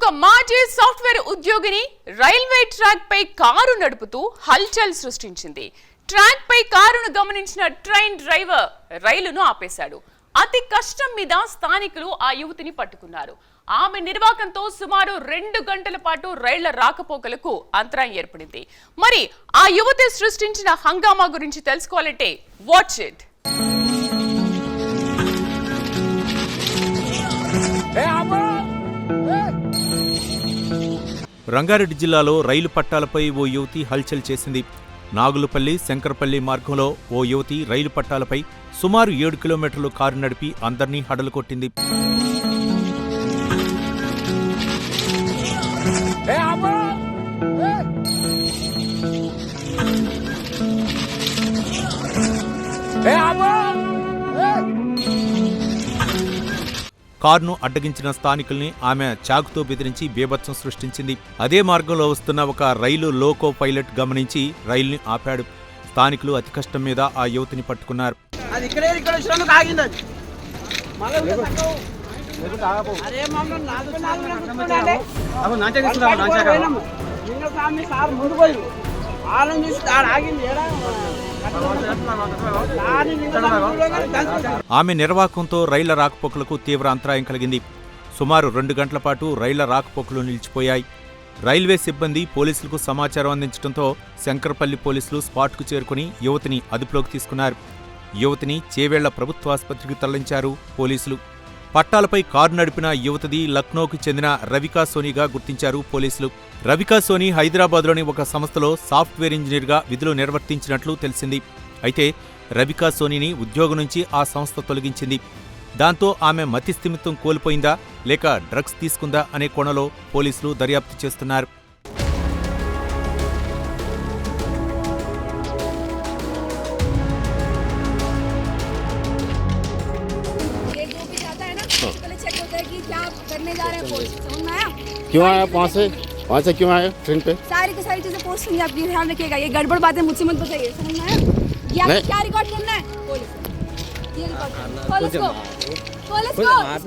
ఒక మాజీ సాఫ్ట్వేర్ ఉద్యోగిని రైల్వే ట్రాక్ పై కారు నడుపుతూ హల్చల్ సృష్టించింది. ట్రాక్ పై కారును గమనించిన ట్రైన్ డ్రైవర్ రైలును ఆపేశాడు. అతి కష్టం మీద స్థానికులు ఆ యువతిని పట్టుకున్నారు. ఆమె నిర్వాకంతో సుమారు రెండు గంటల పాటు రైళ్ళ రాకపోకలకు అంతరాయం ఏర్పడింది. మరి ఆ యువతి సృష్టించిన హంగామా గురించి తెలుసుకోవాలంటే వాచ్ ఇట్. రంగారెడ్డి జిల్లాలో రైలు పట్టాలపై ఓ యువతి హల్చల్ చేసింది. నాగులపల్లి శంకరపల్లి మార్గంలో ఓ యువతి రైలు పట్టాలపై సుమారు ఏడు కిలోమీటర్లు కారు నడిపి అందర్నీ హడలు కారును అడ్డగించిన స్థానికుల్ని ఆమె చాకుతో బెదిరించి బీభత్సం సృష్టించింది. అదే మార్గంలో వస్తున్న ఒక రైలు లోకో పైలట్ గమనించి రైలుని ఆపాడు. స్థానికులు అతి కష్టం మీద ఆ యువతిని పట్టుకున్నారు. అది ఇక్కడే ఇక్కడ వచ్చినందుకు ఆగింది ఆమె నిర్వాకంతో రైళ్ళ రాకపోకలకు తీవ్ర అంతరాయం కలిగింది. సుమారు రెండు గంటల పాటు రైళ్ళ రాకపోకలు నిలిచిపోయాయి. రైల్వే సిబ్బంది పోలీసులకు సమాచారం అందించడంతో శంకరపల్లి పోలీసులు స్పాట్కు చేరుకుని యువతిని అదుపులోకి తీసుకున్నారు. యువతిని చేవేళ్ళ ప్రభుత్వాసుపత్రికి తరలించారు పోలీసులు. పట్టాలపై కారు నడిపిన యువతిది లక్నోకు చెందిన రవికా సోనీగా గుర్తించారు పోలీసులు. రవికా సోనీ హైదరాబాద్లోని ఒక సంస్థలో సాఫ్ట్వేర్ ఇంజనీర్గా విధులు నిర్వర్తించినట్లు తెలిసింది. అయితే రవికా సోనీని ఉద్యోగం నుంచి ఆ సంస్థ తొలగించింది. దాంతో ఆమె మతిస్థిమితం కోల్పోయిందా లేక డ్రగ్స్ తీసుకుందా అనే కోణంలో పోలీసులు దర్యాప్తు చేస్తున్నారు. करने जा रहे हैं क्यों समझ में आया? क्यों आया? वहाँ से? वहाँ से क्यों आए? ट्रेन पे? सारी की सारी चीज़ें पोस्ट होंगी आप ये ध्यान रखिएगा। ये गड़बड़ बातें मुझसे मत बताइए समझ में आया? ये क्या रिकॉर्ड करना है? पुलिस ये रिकॉर्ड खोल इसको खोल इसको